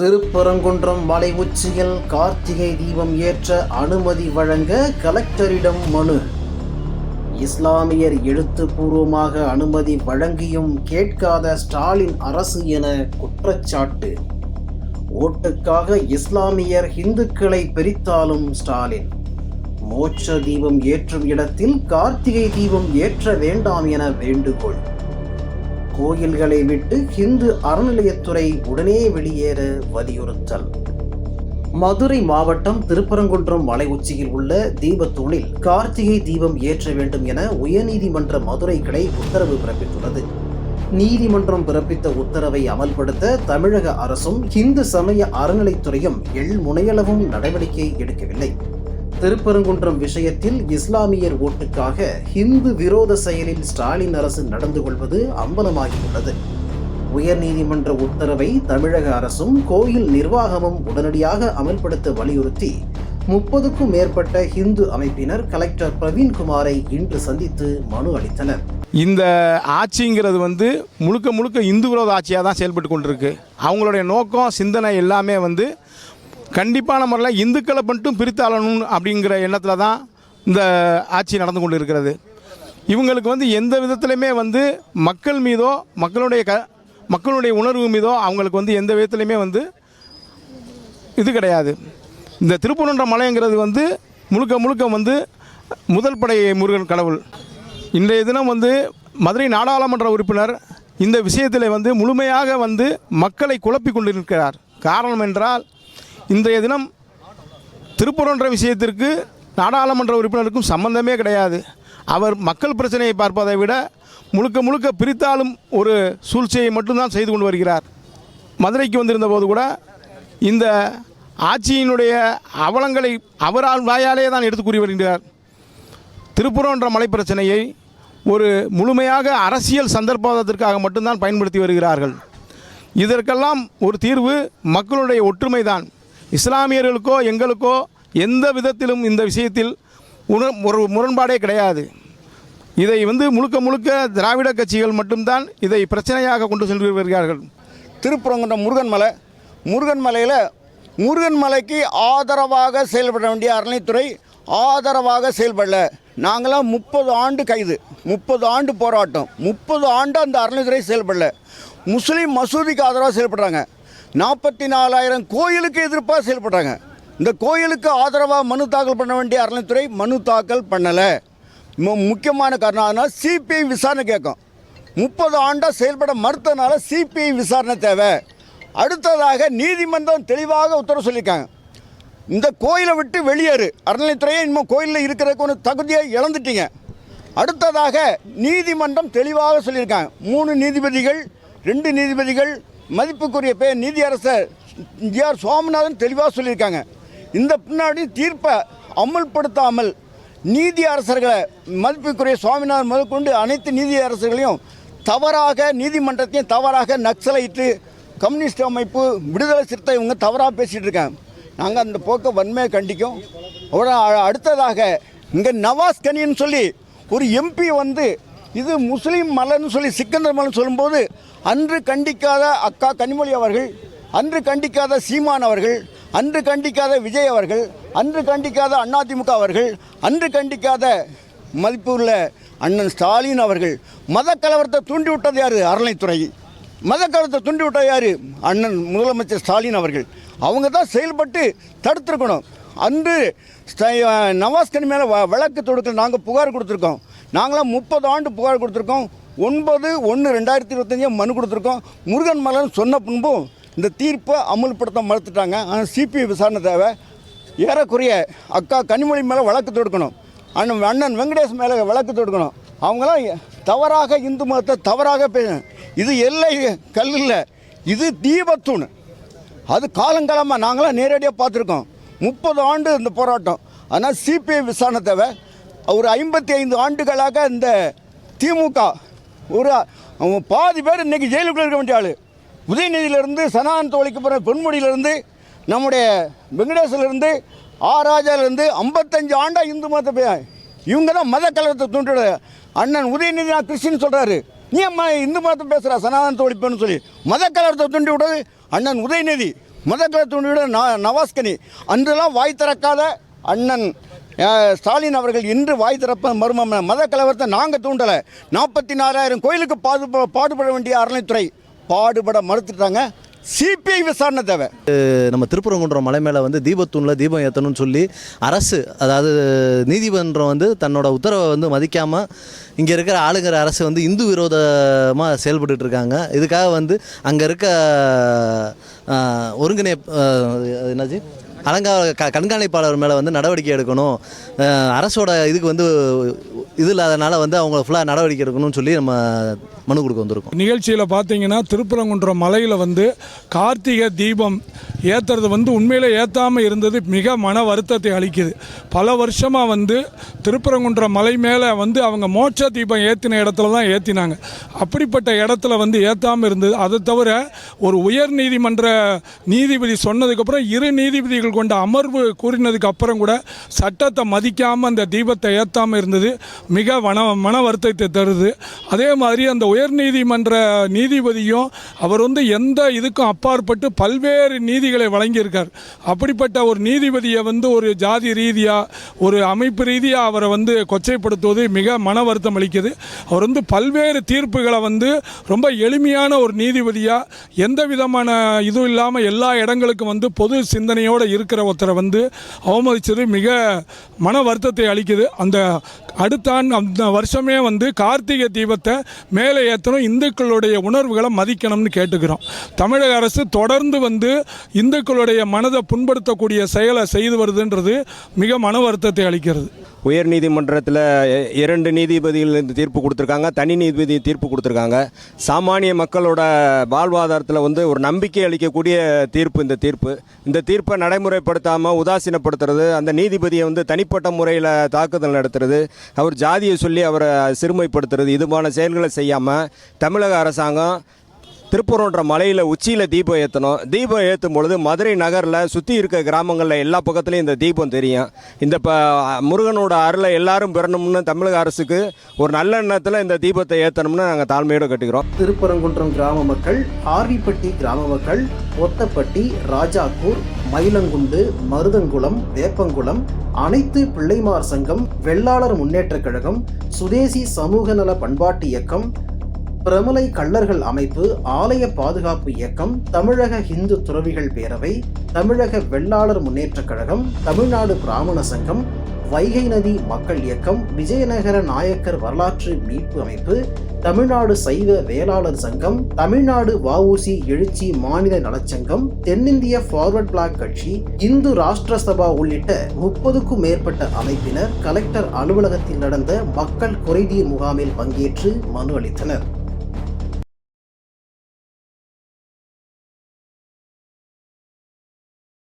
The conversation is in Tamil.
திருப்பரங்குன்றம் மலை உச்சியில் கார்த்திகை தீபம் ஏற்ற அனுமதி வழங்க கலெக்டரிடம் மனு. இஸ்லாமியர் எழுத்துப்பூர்வமாக அனுமதி வழங்கியும் கேட்காத ஸ்டாலின் அரசு என குற்றச்சாட்டு. ஓட்டுக்காக இஸ்லாமியர் இந்துக்களை பிரித்தாலும் ஸ்டாலின். மோட்ச தீபம் ஏற்றும் இடத்தில் கார்த்திகை தீபம் ஏற்ற வேண்டாம் என வேண்டுகோள். கோயில்களை விட்டு ஹிந்து அறநிலையத்துறை உடனே வெளியேற வலியுறுத்தல். மதுரை மாவட்டம் திருப்பரங்குன்றம் மலை உச்சியில் உள்ள தீபத்தூணில் கார்த்திகை தீபம் ஏற்ற வேண்டும் என உயர்நீதிமன்ற மதுரை கிளை உத்தரவு பிறப்பித்துள்ளது. நீதிமன்றம் பிறப்பித்த உத்தரவை அமல்படுத்த தமிழக அரசும் இந்து சமய அறநிலைத்துறையும் எள் முனையளவும் நடவடிக்கை எடுக்கவில்லை. திருப்பரங்குன்றம் விஷயத்தில் இஸ்லாமியர் ஓட்டுக்காக ஹிந்து விரோத செயலில் ஸ்டாலின் அரசு நடந்து கொள்வது அம்பலமாகியுள்ளது. உயர்நீதிமன்ற உத்தரவை தமிழக அரசும் கோயில் நிர்வாகமும் உடனடியாக அமல்படுத்த வலியுறுத்தி முப்பதுக்கும் மேற்பட்ட ஹிந்து அமைப்பினர் கலெக்டர் பிரவீன்குமாரை இன்று சந்தித்து மனு அளித்தனர். இந்த ஆட்சிங்கிறது வந்து முழுக்க முழுக்க இந்து விரோத ஆட்சியாக தான் செயல்பட்டு கொண்டிருக்கு. அவங்களுடைய நோக்கம் சிந்தனை எல்லாமே வந்து கண்டிப்பான முறையில் இந்துக்களை மட்டும் பிரித்தாளணும் அப்படிங்கிற எண்ணத்தில் தான் இந்த ஆட்சி நடந்து கொண்டு இருக்கிறது இவங்களுக்கு வந்து எந்த விதத்துலையுமே வந்து மக்கள் மீதோ மக்களுடைய க மக்களுடைய உணர்வு மீதோ அவங்களுக்கு வந்து எந்த விதத்துலையுமே வந்து இது கிடையாது. இந்த திருப்பூரன்ற மலைங்கிறது வந்து முழுக்க முழுக்க வந்து முதல் படை முருகன் கடவுள். இன்றைய தினம் வந்து மதுரை நாடாளுமன்ற உறுப்பினர் இந்த விஷயத்தில் வந்து முழுமையாக வந்து மக்களை குழப்பி கொண்டிருக்கிறார். காரணம் என்றால் இன்றைய தினம் திருப்பூரன்ற விஷயத்திற்கு நாடாளுமன்ற உறுப்பினருக்கும் சம்பந்தமே கிடையாது. அவர் மக்கள் பிரச்சனையை பார்ப்பதை விட முழுக்க முழுக்க பிரித்தாலும் ஒரு சூழ்ச்சியை மட்டும்தான் செய்து கொண்டு வருகிறார். மதுரைக்கு வந்திருந்த போது கூட இந்த ஆட்சியினுடைய அவலங்களை அவரால் வாயாலே தான் எடுத்து கூறி வருகிறார். திருப்புரன்ற மலை பிரச்சனையை ஒரு முழுமையாக அரசியல் சந்தர்ப்பத்திற்காக மட்டும்தான் பயன்படுத்தி வருகிறார்கள். இதற்கெல்லாம் ஒரு தீர்வு மக்களுடைய ஒற்றுமை தான் இஸ்லாமியர்களுக்கோ எங்களுக்கோ எந்த விதத்திலும் இந்த விஷயத்தில் உண ஒரு முரண்பாடே கிடையாது. இதை வந்து முழுக்க முழுக்க திராவிட கட்சிகள் மட்டும்தான் இதை பிரச்சனையாக கொண்டு சென்று வருகிறார்கள். திருப்புறங்குன்றம் முருகன் மலை. முருகன் மலையில் முருகன் மலைக்கு ஆதரவாக செயல்பட வேண்டிய அறநிலைத்துறை ஆதரவாக செயல்படல. நாங்களாம் முப்பது ஆண்டு கைது முப்பது ஆண்டு போராட்டம் முப்பது ஆண்டு அந்த அறநிலைத்துறை செயல்படல. முஸ்லீம் மசூதிக்கு ஆதரவாக செயல்படுறாங்க. நாற்பத்தி நாலாயிரம் கோயிலுக்கு எதிர்ப்பாக செயல்படுறாங்க இந்த கோயிலுக்கு ஆதரவாக மனு தாக்கல் பண்ண வேண்டிய அறநிலைத்துறை மனு தாக்கல் பண்ணலை. முக்கியமான காரணம் அதனால் சிபிஐ விசாரணை கேட்கும். முப்பது ஆண்டாக செயல்பட மறுத்தனால சிபிஐ விசாரணை தேவை. அடுத்ததாக நீதிமன்றம் தெளிவாக உத்தரவு சொல்லியிருக்காங்க. இந்த கோயிலை விட்டு வெளியேறு. அறநிலைத்துறையே இன்னும் கோயிலில் இருக்கிறதுக்கு ஒன்று தகுதியை இழந்துட்டீங்க. அடுத்ததாக நீதிமன்றம் தெளிவாக சொல்லியிருக்காங்க. மூணு நீதிபதிகள் ரெண்டு நீதிபதிகள் மதிப்புக்குரிய பேர் நீதியரசர் ஜிஆர் சுவாமிநாதன் தெளிவாக சொல்லியிருக்காங்க. இந்த பின்னாடி தீர்ப்பை அமல்படுத்தாமல் நீதி அரசர்களை மதிப்புக்குரிய சுவாமிநாதன் முதற்கொண்டு அனைத்து நீதி அரசர்களையும் தவறாக நீதிமன்றத்தையும் தவறாக நக்சலைட்டு கம்யூனிஸ்ட் அமைப்பு விடுதலை சிறுத்தை இவங்க தவறாக பேசிகிட்டு இருக்காங்க. நாங்கள் அந்த போக்கை வன்மையை கண்டிக்கும். அப்புறம் அடுத்ததாக இங்கே நவாஸ் கனின்னு சொல்லி ஒரு எம்பி வந்து இது முஸ்லீம் மலன்னு சொல்லி சிக்கந்தர் மலன் சொல்லும்போது அன்று கண்டிக்காத அக்கா கனிமொழி அவர்கள் அன்று கண்டிக்காத சீமான் அவர்கள் அன்று கண்டிக்காத விஜய் அவர்கள் அன்று கண்டிக்காத அதிமுக அவர்கள் அன்று கண்டிக்காத மதிப்புள்ள அண்ணன் ஸ்டாலின் அவர்கள். மத கலவரத்தை தூண்டி விட்டது யார்? அறநிலைத்துறை மத கலவரத்தை தூண்டிவிட்டது யார்? அண்ணன் முதலமைச்சர் ஸ்டாலின் அவர்கள். அவங்க தான் செயல்பட்டு தடுத்துருக்கணும். அன்று நவாஸ்கன் மேலே வ- வழக்கு தொடுக்க நாங்கள் புகார் கொடுத்துருக்கோம். நாங்களாம் முப்பது ஆண்டு புகார் கொடுத்துருக்கோம். ஒன்பது ஒன்று ரெண்டாயிரத்தி இருபத்தஞ்சு மனு கொடுத்துருக்கோம். முருகன் மலன் சொன்ன பின்பும் இந்த தீர்ப்பை அமல்படுத்த மறுத்துட்டாங்க. ஆனால் சிபிஐ விசாரணை தேவை. ஏறக்குறைய அக்கா கனிமொழி மேலே வழக்கு தொடுக்கணும். அண்ணன் அண்ணன் வெங்கடேஷ் மேலே வழக்கு தொடுக்கணும். அவங்களாம் தவறாக இந்து மதத்தை தவறாக பே இது எல்லை கல் இல்லை இது தீபத்தூண். அது காலங்காலமாக நாங்களாம் நேரடியாக பார்த்துருக்கோம். முப்பது ஆண்டு இந்த போராட்டம். ஆனால் சிபிஐ விசாரணை தேவை. ஒரு ஐம்பத்தி ஐந்து ஆண்டுகளாக இந்த திமுக ஒரு பாதி பேர் இன்றைக்கி ஜெயிலுக்குள்ள இருக்க வேண்டிய ஆள். உதயநிதியிலிருந்து சனாதன தோழிக்கு போகிற பொன்முடியிலிருந்து நம்முடைய வெங்கடேசிலேருந்து ஆ ராஜாலேருந்து ஐம்பத்தஞ்சு ஆண்டாக இந்து மதத்தை இவங்க தான் மத கலவரத்தை தூண்டிட அண்ணன் உதயநிதி நான் கிறிஸ்டின் சொல்கிறாரு நீ அம்மா இந்து மதத்தை பேசுகிறா சனாதன ஒழிப்புன்னு சொல்லி. மத கலவரத்தை தூண்டி விடுறது அண்ணன் உதயநிதி. மதக்கலை தூண்டி விட நவாஸ்கனி. அன்றெல்லாம் வாய் திறக்காத அண்ணன் ஸ்டாலின் அவர்கள் இன்று வாய் திறப்ப மர்மம். மத கலவரத்தை நாங்கள் தூண்டலை. நாற்பத்தி நாலாயிரம் கோயிலுக்கு பாது பாடுபட வேண்டிய அறநிலைத்துறை பாடுபட மறுத்துட்டாங்க. சிபிஐ விசாரணை தேவை. நம்ம திருப்பரங்குன்றம் மலை மேலே வந்து தீபத்தூணில் தீபம் ஏற்றணும்னு சொல்லி அரசு அதாவது நீதிமன்றம் வந்து தன்னோட உத்தரவை வந்து மதிக்காமல் இங்கே இருக்கிற ஆளுங்கிற அரசு வந்து இந்து விரோதமாக செயல்பட்டு இருக்காங்க. இதுக்காக வந்து அங்கே இருக்க ஒருங்கிணை என்னாச்சு? அலங்கார க கண்காணிப்பாளர் மேலே வந்து நடவடிக்கை எடுக்கணும். அரசோட இதுக்கு வந்து இது இல்லாதனால வந்து அவங்க ஃபுல்லாக நடவடிக்கை எடுக்கணும்னு சொல்லி நம்ம மனு கொடுக்க வந்திருக்கோம். நிகழ்ச்சியில் பார்த்தீங்கன்னா திருப்பரங்குன்றம் மலையில் வந்து கார்த்திகை தீபம் ஏற்றுறது வந்து உண்மையில் ஏற்றாமல் இருந்தது மிக மன வருத்தத்தை அளிக்குது. பல வருஷமாக வந்து திருப்பரங்குன்றம் மலை மேலே வந்து அவங்க மோட்ச தீபம் ஏற்றின இடத்துல தான் ஏற்றினாங்க அப்படிப்பட்ட இடத்துல வந்து ஏற்றாமல் இருந்தது. அதை தவிர ஒரு உயர் நீதிமன்ற நீதிபதி சொன்னதுக்கப்புறம் இரு நீதிபதிகள் கொண்ட அமர்வு கூறினதுக்கு அப்புறம் கூட சட்டத்தை மதிக்காமல் அந்த தீபத்தை ஏற்றாமல் இருந்தது. மிக மன மன வருத்தத்தை தருது. அதே மாதிரி அந்த உயர்நீதிமன்ற நீதிபதியும் அவர் வந்து எந்த இதுக்கும் அப்பாற்பட்டு பல்வேறு நீதிகளை வழங்கியிருக்கார். அப்படிப்பட்ட ஒரு நீதிபதியை வந்து ஒரு ஜாதி ரீதியாக ஒரு அமைப்பு ரீதியாக அவரை வந்து கொச்சைப்படுத்துவது மிக மன வருத்தம் அளிக்குது. அவர் வந்து பல்வேறு தீர்ப்புகளை வந்து ரொம்ப எளிமையான ஒரு நீதிபதியாக எந்த விதமான இதுவும் இல்லாமல் எல்லா இடங்களுக்கும் வந்து பொது சிந்தனையோடு இருக்கிற ஒருத்தரை வந்து அவமதிச்சது மிக மன வருத்தத்தை அளிக்குது. அந்த அடுத்த ஆண்டு அந்த வருஷமே வந்து கார்த்திகை தீபத்தை மேலே ஏற்றணும் இந்துக்களுடைய உணர்வுகளை மதிக்கணும்னு கேட்டுக்கிறோம். தமிழக அரசு தொடர்ந்து வந்து இந்துக்களுடைய மனதை புண்படுத்தக்கூடிய செயலை செய்து வருதுன்றது மிக மன வருத்தத்தை அளிக்கிறது. உயர் நீதிமன்றத்தில் இரண்டு நீதிபதிகள் இந்த தீர்ப்பு கொடுத்துருக்காங்க தனி நீதிபதி தீர்ப்பு கொடுத்துருக்காங்க. சாமானிய மக்களோட வாழ்வாதாரத்தில் வந்து ஒரு நம்பிக்கை அளிக்கக்கூடிய தீர்ப்பு இந்த தீர்ப்பு. இந்த தீர்ப்பை நடைமுறைப்படுத்தாமல் உதாசீனப்படுத்துறது அந்த நீதிபதியை வந்து தனிப்பட்ட முறையில் தாக்குதல் நடத்துறது அவர் ஜாதியை சொல்லி அவரை சிறுமைப்படுத்துறது இதுமான செயல்களை செய்யாமல் தமிழக அரசாங்கம் திருப்பூர்ன்ற மலையில் உச்சியில் தீபம் ஏற்றணும் தீபம் ஏற்றும் பொழுது மதுரை நகரில் சுற்றி இருக்க கிராமங்களில் எல்லா பக்கத்துலேயும் இந்த தீபம் தெரியும். இந்த ப முருகனோட அருளை எல்லாரும் பெறணும்னு தமிழக அரசுக்கு ஒரு நல்ல எண்ணத்தில் இந்த தீபத்தை ஏற்றணும்னு நாங்கள் தாழ்மையோடு கட்டுக்கிறோம். திருப்பரங்குன்றம் கிராம மக்கள் ஆர்விப்பட்டி கிராம மக்கள் ஒத்தப்பட்டி ராஜாப்பூர் மயிலங்குண்டு மருதங்குளம் வேப்பங்குளம் அனைத்து பிள்ளைமார் சங்கம் வெள்ளாளர் முன்னேற்றக் கழகம் சுதேசி சமூக நல பண்பாட்டு இயக்கம் பிரமலை கள்ளர்கள் அமைப்பு ஆலய பாதுகாப்பு இயக்கம் தமிழக இந்து துறவிகள் பேரவை தமிழக வெள்ளாளர் முன்னேற்றக் கழகம் தமிழ்நாடு பிராமண சங்கம் வைகை நதி மக்கள் இயக்கம் விஜயநகர நாயக்கர் வரலாற்று மீட்பு அமைப்பு தமிழ்நாடு சைவ வேளாளர் சங்கம் தமிழ்நாடு வஉசி எழுச்சி மாநில நலச்சங்கம் தென்னிந்திய ஃபார்வர்ட் பிளாக் கட்சி இந்து ராஷ்டிர சபா உள்ளிட்ட முப்பதுக்கும் மேற்பட்ட அமைப்பினர் கலெக்டர் அலுவலகத்தில் நடந்த மக்கள் குறைதீர் முகாமில் பங்கேற்று மனு அளித்தனர்.